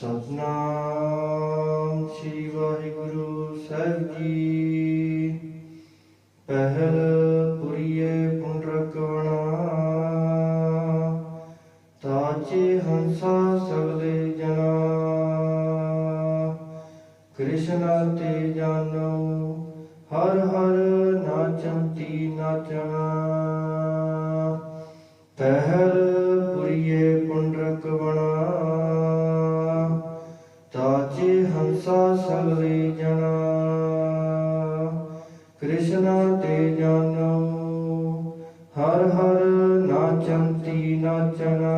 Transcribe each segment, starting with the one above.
ਸਤਨਾਮ ਸ੍ਰੀ ਵਾਹਿਗੁਰੂ ਸਾਹਿਬ ਜੀ। ਪਹਿਲ ਪੁਰੀਏ ਪੁੰਡਰਕਵਣਾ ਤਾਚੇ ਹੰਸਾ ਸਗਲੇ ਜਨਾ। ਕ੍ਰਿਸ਼ਨ ਤੇ ਜਾਨੋ, ਹਰ ਹਰ ਨਾਚੰਤੀ ਨਾਚਣਾ। ਪਹਿਲ ਤਾਚੇ ਸਗਲੇ ਜਨਾ। ਕ੍ਰਿਸ਼ਨ ਤੇ ਜਾਨੋ, ਹਰ ਹਰ ਨਾਚੰਤੀ ਨਾਚਣਾ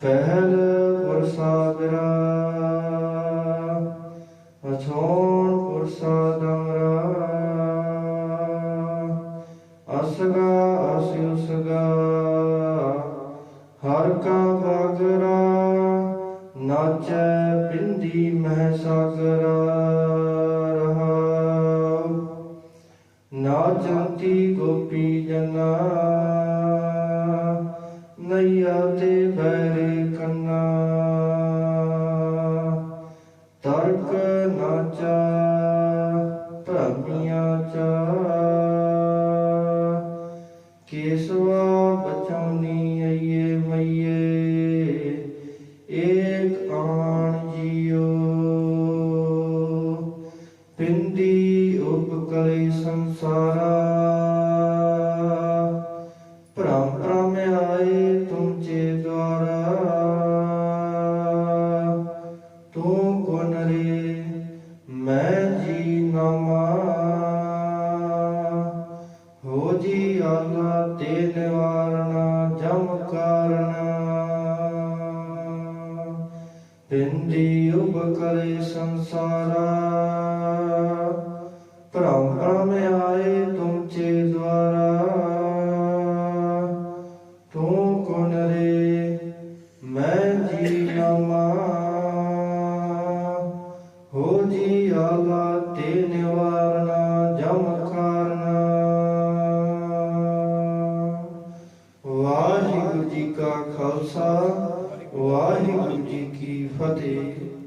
ਪਹਿਲ ਪੁਰਸਾਦਰਾ, ਅਛੋਣ ਪੁਰਸਾਦਮਰਾ। ਅਸਗਾ ਅਸਿਉਸਗਾ ਹਰ ਨਾਚੈ ਬਿੰਦੀ ਮਹਿ ਸਾਗਰਾ ਰਹਾਉ ਨਾਚੰਤੀ ਗੋਪੀ ਜਨਾ। ਨਈਆ ਤੇ ਬੈਰੇ ਕੰਨਾ। ਤਰਕ ਨਾਚਾ, ਭ੍ਰਮੀਆਂ ਚਾ। ਕੇਸਵਾ ਪਿੰਦੀ ਉਪਕਲੇ ਸੰਸਾਰਾ। ਭ੍ਰਮ ਭ੍ਰਮ ਆਏ ਤੁਮਚੇ ਦੁਆਰਾ। ਤੂੰ ਕੋਨ ਰੇ? ਮੈਂ ਜੀ ਨਾਮਾ ਹੋ ਜੀ ਆਲਾ ਤੇ ਨਿਵਾਰਣਾ ਜਮ ਕਾਰਣਾ ਪਿੰਡੀ ਉਪਕਰੇ ਸੰਸਾਰਾ। ਤੂੰ ਕੋਨ ਰੇ? ਮੈਂ ਜੀ ਨਾਮਾ ਹੋ ਜੀ ਆਲਾ ਤੇ ਨਿਵਾਰਨਾ, ਜਮ ਕਾਰਣਾ ਵਾਹਿਗੁਰੂ ਜੀ ਕਾ ਖਾਲਸਾ, ਵਾਹਿਗੁਰੂ ਜੀ ਕੀ ਫਤਿਹ।